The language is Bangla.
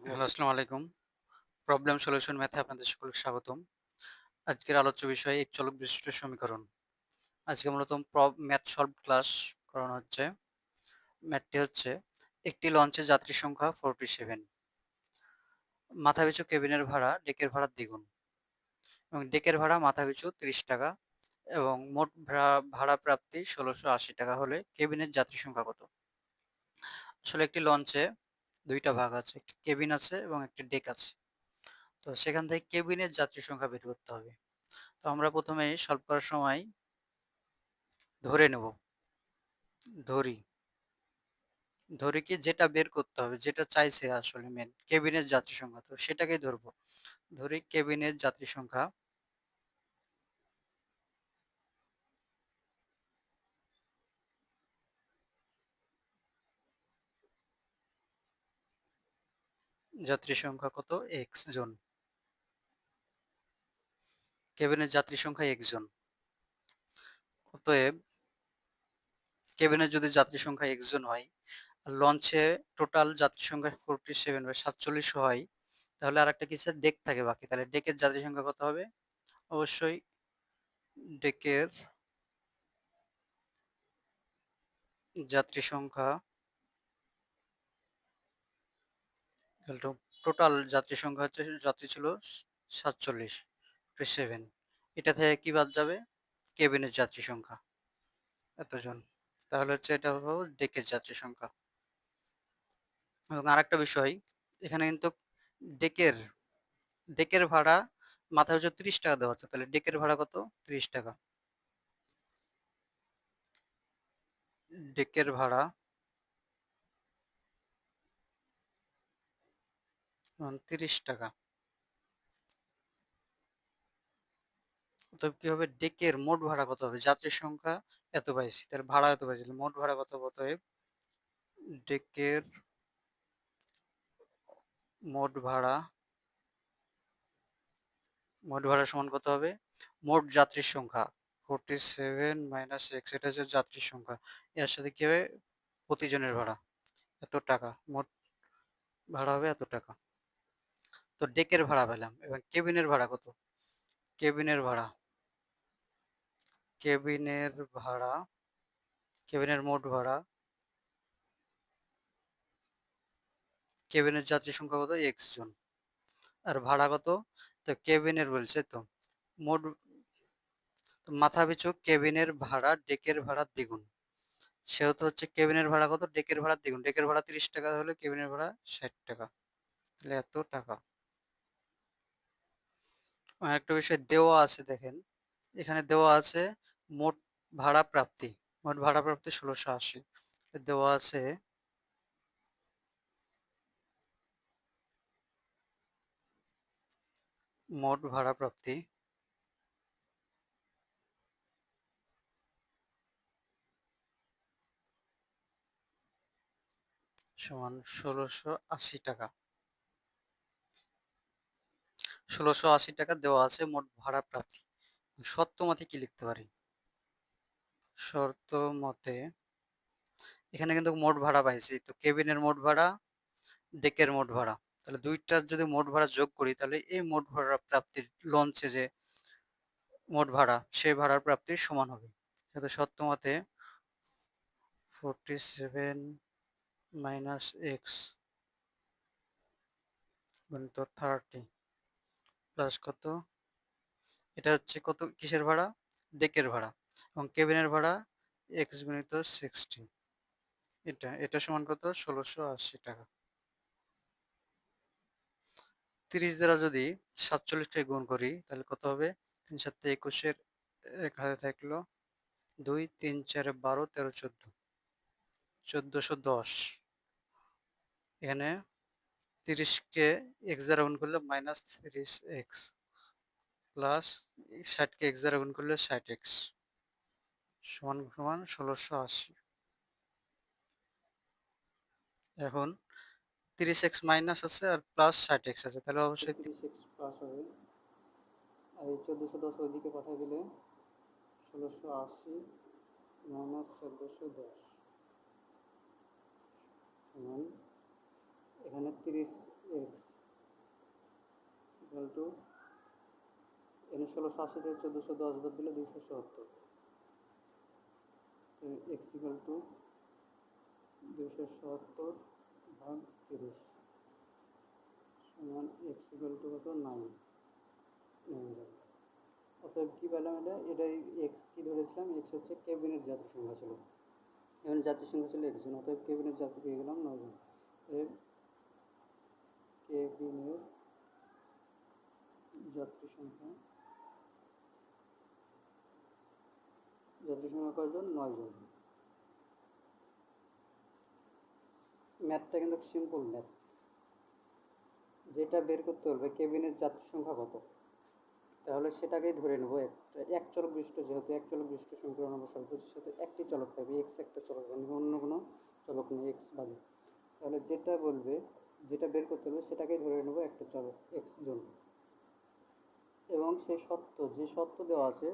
হ্যালো, আসসালামু আলাইকুম। প্রবলেম সলিউশন ম্যাথে আপনাদের সকলকে স্বাগতম। আজকের আলোচ্য বিষয় এক চলক বিশিষ্ট সমীকরণ। আজকে মূলত ম্যাথ সলভ ক্লাস করানো হচ্ছে। ম্যাথটি হচ্ছে একটি লঞ্চে যাত্রী সংখ্যা ফোরটি সেভেন মাথা পিছু কেবিনের ভাড়া, ডেকের ভাড়া দ্বিগুণ। এবং ডেকের ভাড়া মাথা পিছু তিরিশ টাকা এবং মোট ভাড়া ভাড়া প্রাপ্তি ষোলোশো আশি টাকা হলে কেবিনের যাত্রী সংখ্যা কত? আসলে একটি লঞ্চে দুইটা ভাগ আছে কেবিন আছে এবং একটি ডেক আছে। তো সেখান থেকে কেবিনের যাত্রী সংখ্যা বের করতে হবে। তো আমরা প্রথমে সলভ করার সময় ধরে নেব। ধরি। ধরি কি যেটা বের করতে হবে, যেটা চাইছে আসলে মেন কেবিনের যাত্রী সংখ্যা। তো সেটাকেই ধরবো। ধরি কেবিনের যাত্রী সংখ্যা যাত্রী সংখ্যা কত? এক্স জন। কেবিনের যাত্রী সংখ্যা একজন অতএব কেবিনের যদি যাত্রী সংখ্যা একজন হয় লঞ্চে টোটাল যাত্রী সংখ্যা ফোরটি সেভেন বা সাতচল্লিশ হয়, তাহলে আর একটা কিসের ডেক থাকে বাকি। তাহলে ডেকের যাত্রী সংখ্যা কত হবে? অবশ্যই ডেকের যাত্রী সংখ্যা টোটাল যাত্রী সংখ্যা হচ্ছে, যাত্রী ছিল সাতচল্লিশ সেভেন এটা থেকে কি বাদ যাবে? কেবিনের যাত্রী সংখ্যা এতজন। তাহলে হচ্ছে এটা হলো ডেকের যাত্রী সংখ্যা এবং আরেকটা বিষয়, এখানে কিন্তু ডেকের ডেকের ভাড়া মাথায় হচ্ছে তিরিশ টাকা দেওয়া হচ্ছে। তাহলে ডেকের ভাড়া কত? তিরিশ টাকা। ডেকের ভাড়া তিরিশ টাকা। অতএব কি হবে? ডেকের মোট ভাড়া কত হবে? যাত্রীর সংখ্যা এত পাইছি। তাহলে ভাড়া এত পাইছি। মোট ভাড়া কত অতএব? ডেকের মোট ভাড়া মোট ভাড়া সমান কত হবে? মোট যাত্রীর সংখ্যা। ফোরটি সেভেন মাইনাস এক্স এটা হচ্ছে যাত্রীর সংখ্যা। এর সাথে কি হবে? প্রতিজনের ভাড়া। এত টাকা। মোট ভাড়া হবে এত টাকা। তো ডেকের ভাড়া পেলাম এবং কেবিনের ভাড়া কত? কেবিনের ভাড়া। কেবিনের ভাড়া, কেবিনের মোট ভাড়া। কেবিনের যাত্রী সংখ্যা কত? এক্স জন। আর ভাড়া কত? তো কেবিনের বলছে তো, মোট মাথা পিছু কেবিনের ভাড়া, ডেকের ভাড়া দ্বিগুণ। সেহেতু হচ্ছে কেবিনের ভাড়া কত? ডেকের ভাড়া দ্বিগুণ। ডেকের ভাড়া তিরিশ টাকা হলে কেবিনের ভাড়া ষাট টাকা। তাহলে এত টাকা। আরেকটা বিষয় দেওয়া আছে দেখেন। এখানে দেওয়া আছে মোট ভাড়া প্রাপ্তি, মোট ভাড়া প্রাপ্তি ষোলোশো আশি। দেওয়া আছে মোট ভাড়া প্রাপ্তি সমান ষোলোশো আশি টাকা। ষোলোশো আশি টাকা দেওয়া আছে, মোট ভাড়া প্রাপ্তি শর্ত মতে কি লিখতে পারি? শর্ত মতে এখানে কিন্তু মোট ভাড়া পাইছি। তো কেবিনের মোট ভাড়া, ডেকের মোট ভাড়া। তাহলে দুইটার যদি মোট ভাড়া যোগ করি, তাহলে এই মোট ভাড়া প্রাপ্তির লঞ্চে যে মোট ভাড়া, সেই ভাড়ার প্রাপ্তির সমান হবে। সেহেতু সত্য মতে forty seven minus x thirty plus কত? এটা হচ্ছে কত? কিসের ভাড়া? ডেকের ভাড়া। এবং কেবিনের ভাড়া এক্স গুণিত সিক্সটি এটা এটা সমান কত? ষোলোশো আশি টাকা। তিরিশ দ্বারা যদি সাতচল্লিশটাই গুণ করি, তাহলে কত হবে? তিন সাতটা একুশের এক হাতে থাকল দুই, তিন চারে বারো, তেরো, চোদ্দ। চোদ্দোশো দশ। এখানে তিরিশকে এক্স দ্বারা গুণ করলে মাইনাস তিরিশ এক্স প্লাস ষাটকে এক্স দ্বারা গুণ করলে ষাট এক্স সমান সমান ষোলোশো আশি। এখন তিরিশ এক্স মাইনাস আছে আর প্লাস ষাট এক্স আছে, তাহলে অবশ্যই তিরিশ এক্স প্লাস হবে। আর এই চোদ্দোশো দশ ওইদিকে পাঠিয়ে দিলে ষোলোশো আশি মাইনাস চোদ্দোশো দশ এখানে তিরিশ এক্স ইকুয়াল টু এখানে ষোলোশো আশি থেকে চোদ্দোশো দশ বাদ দিলে দুইশো সত্তর। এক্স ইকুয়াল টু দুইশো সত্তর ভাগ তিরিশ সমান এক্স ইকুয়াল টু কত? নাইন। নেমে অতএব কী পেলাম এটা? এটাই এক্স কী ধরেছিলাম? এক্স হচ্ছে কেবিনের যাত্রী সংখ্যা ছিল। এবং যাত্রী সংখ্যা ছিল একজন অতএব কেবিনের যাত্রী পেয়ে গেলাম নজন অতএব কেবিনের যাত্রী সংখ্যা। যাত্রী সংখ্যা কয়জন? নয়জন। ম্যাথটা কিন্তু সিম্পল ম্যাথ। যেটা বের করতে হবে, কেবিনের যাত্রী সংখ্যা কত? তাহলে সেটাকেই ধরে নেব, একটা এক চলক বিশিষ্ট যেহেতু এক চলক বিশিষ্ট সল্ভ করছি সাথে একটি চলক থাকবে এক্স একটা চলক, অন্য কোনো চলক নেই এক্স বাদে। তাহলে যেটা বলবে যেটা বের করতে হবে সেটাকেই ধরে নেব একটা চলক এক্স জন্য। এবং সেই সত্য, যে সত্য দেওয়া আছে